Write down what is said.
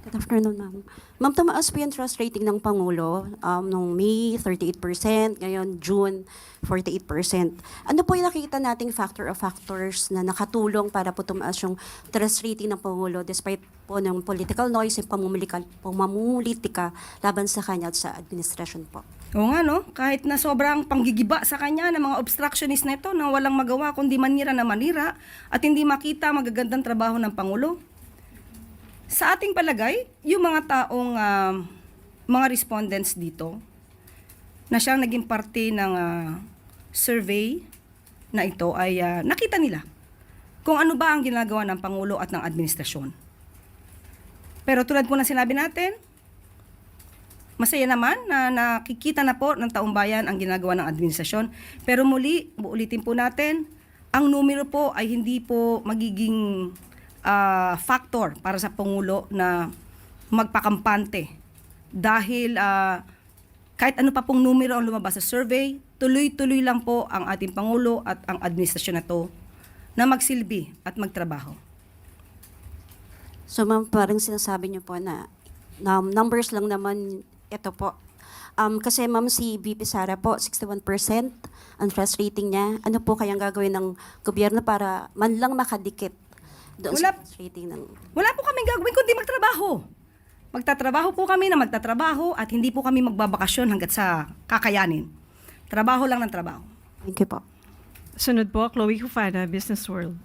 Good afternoon, ma'am. Ma'am, tumaas po yung trust rating ng Pangulo um, nung May 38%, ngayon June 48%. Ano po yung nakikita nating factor of factors na nakatulong para po tumaas yung trust rating ng Pangulo despite po ng political noise at pamumulitika laban sa kanya at sa administration po? Oo nga no, kahit na sobrang panggigiba sa kanya ng mga obstructionist na ito na walang magawa kundi manira na manira at hindi makita magagandang trabaho ng Pangulo. Sa ating palagay, yung mga taong ah, mga respondents dito na siyang naging parte ng ah, survey na ito ay ah, nakita nila kung ano ba ang ginagawa ng Pangulo at ng administrasyon. Pero tulad po ng sinabi natin, Masaya naman na nakikita na po ng taong bayan ang ginagawa ng administrasyon. Pero muli, uulitin po natin, ang numero po ay hindi po magiging ah, factor para sa Pangulo na magpakampante. Dahil ah, kahit ano pa pong numero ang lumabas sa survey, tuloy-tuloy lang po ang ating Pangulo at ang administrasyon na to na magsilbi at magtrabaho. So ma'am, parang sinasabi niyo po na um, numbers lang naman ito po. Um, kasi ma'am si VP Sara po, 61% ang trust rating niya. Ano po kayang gagawin ng gobyerno para man lang makadikit doon Wala- sa rating ng... Wala po kaming gagawin kundi magtrabaho. Magtatrabaho po kami na magtatrabaho at hindi po kami magbabakasyon hanggat sa kakayanin. Trabaho lang ng trabaho. Thank you po. Sunod po, Chloe Hufada, Business World.